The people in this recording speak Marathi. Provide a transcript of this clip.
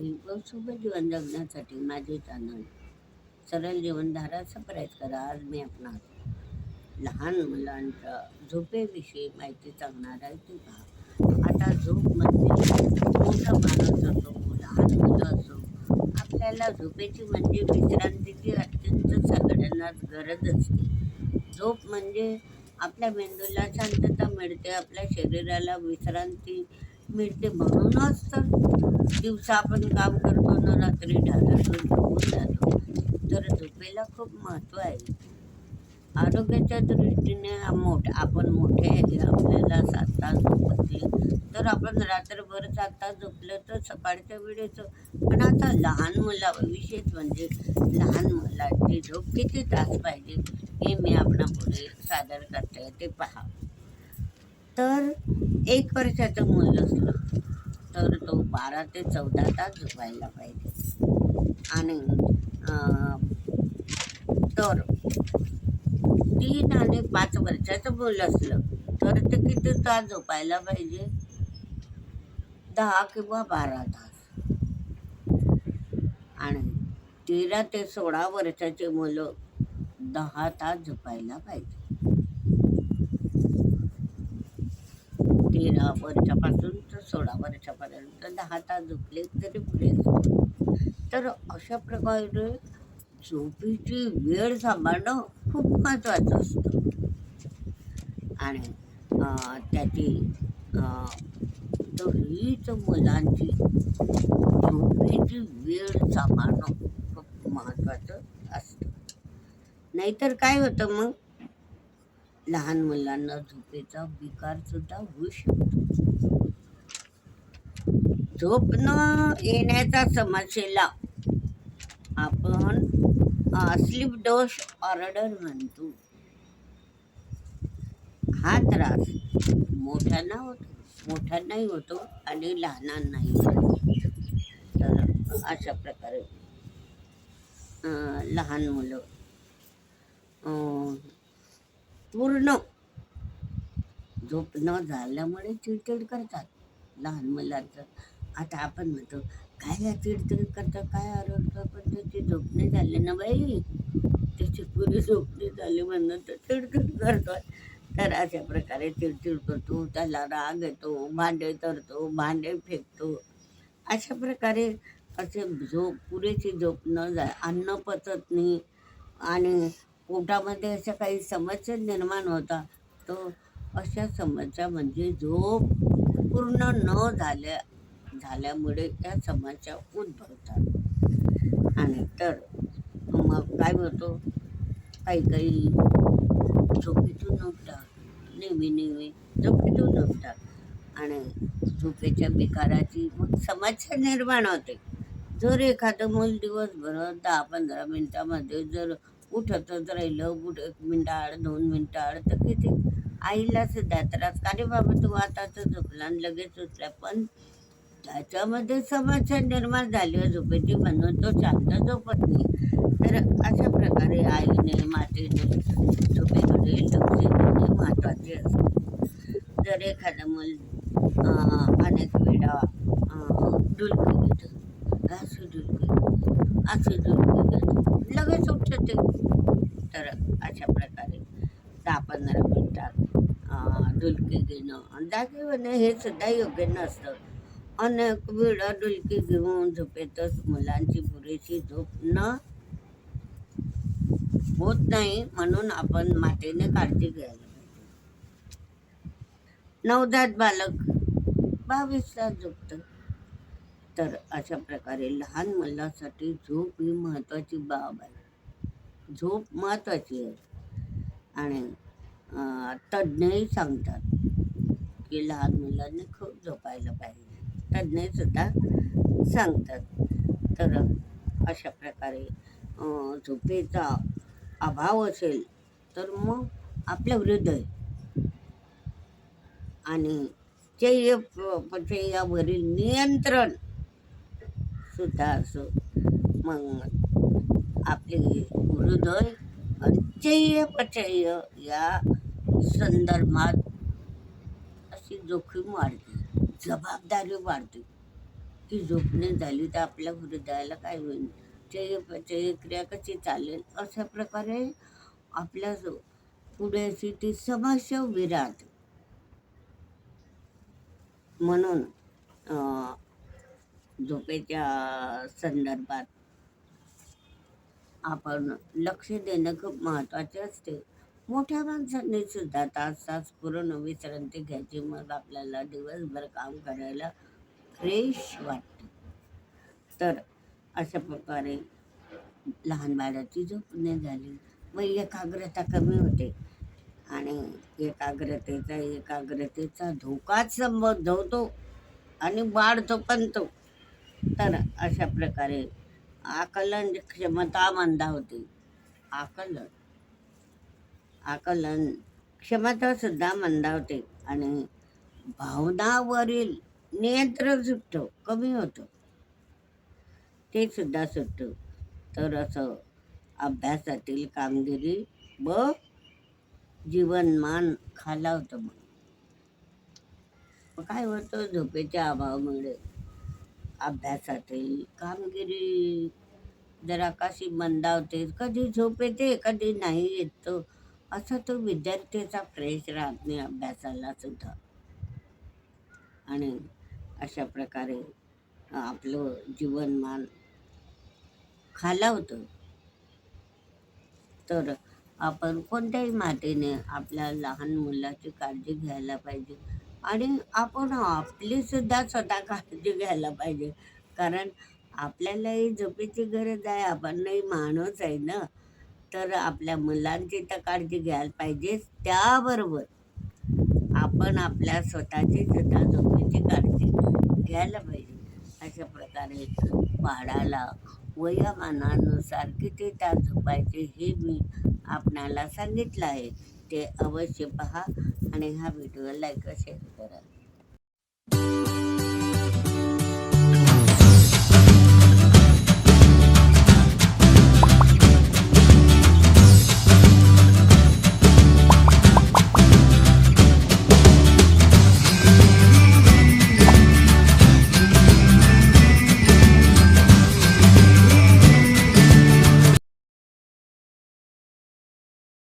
आहे व शुभ जीवन जगण्यासाठी माझे आनंद सरळ जीवनधाराचा प्रयत्न करा आज मी आपणास लहान मुलांच्या झोपेविषयी माहिती सांगणार आहे ती पहा. आता झोप म्हणजे मोठा माणूस असो लहान मुलं असो आपल्याला झोपेची म्हणजे विश्रांतीची अत्यंत सगळ्यांनाच गरज असते. झोप म्हणजे आपल्या मेंदूला शांतता मिळते आपल्या शरीराला विश्रांती मिळते म्हणूनच तर दिवसा आपण काम करतो ना रात्री ढाढातून झोपून जातो. तर झोपेला खूप महत्त्व आहे. आरोग्याच्या दृष्टीने मोठ आपण मोठे आहे आपल्याला सात तास झोपतले. तर आपण रात्रभर सात तास झोपलं तर सकाळच्या वेळेचं. पण आता लहान मुला विशेष म्हणजे लहान मुलाची झोप किती तास पाहिजे हे मी आपणापुढे सादर करते ते पहा. तर एक वर्षाचं मुलं असलं. तर तो बारा ते चौदा तास झोपायला पाहिजे. आणि तर तीन आणि पाच वर्षाचं मूल असलं तर ते किती तास झोपायला पाहिजे? दहा किंवा बारा तास. आणि तेरा ते सोळा वर्षाचे मुलं दहा तास झोपायला पाहिजे. तेरा वर्षापासून तर सोळा वर्षापर्यंत दहा तास झोपले तरी पुरे तर अशा प्रकारे झोपीची वेळ सांभाळणं खूप महत्त्वाचं असतं. आणि त्याची तर हीच मुलांची झोपीची वेळ सांभाळणं खूप महत्त्वाचं असतं. नाहीतर काय होतं मग? लहान मुलांना झोपेचा विकार सुद्धा होऊ शकतो. झोप न येण्याच्या समस्येला आपण स्लीप डोस ऑर्डर म्हणतो. हा त्रास मोठ्यांना होतो मोठ्यांनाही होतो आणि लहानांनाही होतो. तर अशा प्रकारे लहान मुलं पूर्ण. झोप न झाल्यामुळे चिडचिड करतात लहान मुलांचं. आता आपण म्हणतो काय या चिडचिड करतात काय आरडतं पण त्याची झोपणे झाली ना बाई? त्याची पुरी झोपणी झाली म्हणून तर चिडचिड करतो तर अशा प्रकारे चिडचिड करतो त्याला राग येतो भांडे तरतो भांडे फेकतो. अशा प्रकारे असे झोप पुरेशी झोप न जा अन्न पचत नाही. आणि पोटामध्ये अशा काही समस्या निर्माण होतात तो अशा समस्या म्हणजे झोप पूर्ण न झाल्या झाल्यामुळे त्या समस्या उद्भवतात. आणि तर मग काय होतो? काही काही झोपेतून उठतात नेहमी नेहमी झोपेतून उठतात. आणि झोपेच्या विकाराची मग समस्या निर्माण होते. जर एखादं मूल दिवसभर दहा पंधरा मिनटामध्ये जर उठतच राहिलं कुठं एक मिनटं आड दोन मिनटं आड तर किती आईला सुद्धा त्रास. का रे बाबा तू आता तर झोपला आणि लगेच उठला. पण त्याच्यामध्ये समस्या निर्माण झाली आहे झोपेची. म्हणून तो शांत झोपत नाही. तर अशा प्रकारे आईने मातेने झोपेकडे लक्ष देणे महत्त्वाचे असते. जर एखादं मुल अनेक वेळा डुलकी घेतं असं डुलकी असं डुलकी घेतं लगेच उठतं ते तर अशा प्रकारे दहा पंधरा मिनटात डुलकी घेणं. जागे होणं हे सुद्धा योग्य नसतं. अनेक वेळा डुलकी घेऊन झोपेतच मुलांची पुरेशी झोप न होत नाही म्हणून आपण मातेने काळजी घ्यायला पाहिजे. नवजात बालक बावीस तास झोपतं. तर अशा प्रकारे लहान मुलासाठी झोप ही महत्त्वाची बाब आहे. झोप महत्त्वाची आहे. आणि तज्ज्ञही सांगतात की लहान मुलांनी खूप झोपायला पाहिजे. तज्ज्ञसुद्धा सांगतात. तर अशा प्रकारे झोपेचा अभाव असेल तर मग आपलं हृदय आणि चैय पचयावरील म्हणजे नियंत्रण सुद्धा असं मग आपले हृदय आणि चैय या संदर्भात अशी जोखीम वाढते जबाबदारी वाढते की झोपणे झाली तर आपल्या हृदयाला काय होईल? चय क्रिया कशी चालेल? अशा प्रकारे आपल्या जो- पुढे अशी ती समस्या उभी राहते. म्हणून झोपेच्या संदर्भात आपण लक्ष देणं खूप महत्त्वाचे असते. मोठ्या माणसांनी सुद्धा तास तास पूर्ण विश्रांती घ्यायची. मग आपल्याला दिवसभर काम करायला फ्रेश वाटतं. तर अशा प्रकारे लहान बाळाची झोपणे झाली. मग एकाग्रता कमी होते. आणि एकाग्रतेचा एकाग्रतेचा धोकाच संबोधवतो आणि वाढतो पण तो. तर अशा प्रकारे आकलन क्षमता मंदावते आकलन. आकलन क्षमता सुद्धा मंदावते आणि भावनावरील नियंत्रण सुटतो कमी होतं. ते सुद्धा सुटतं तर असं अभ्यासातील कामगिरी व जीवनमान खालावतं होतं मग काय होतं? झोपेच्या अभावामुळे अभ्यासातील कामगिरी जरा कशी मंदावते कधी झोप येते कधी नाही येत तो. असा तो विद्यार्थ्याचा फ्रेश राहत नाही अभ्यासाला सुद्धा. आणि अशा प्रकारे आपलं जीवनमान खालावतं. तर आपण कोणत्याही मातेने आपल्या लहान मुलाची काळजी घ्यायला पाहिजे. आणि आपण आपली सुद्धा स्वतः काळजी घ्यायला पाहिजे. कारण आपल्यालाही झोपेची गरज आहे. आपण नाही माणूस आहे ना. तर आपल्या मुलांची तर काळजी घ्यायला पाहिजे त्याबरोबर. आपण आपल्या स्वतःची सुद्धा झोपेची काळजी घ्यायला पाहिजे. अशा प्रकारे बाळाला वयामानानुसार किती तास झोपायचे हे मी आपणाला सांगितलं आहे. ते अवश्य पहा आणि हा व्हिडिओ लाईक व शेअर करा.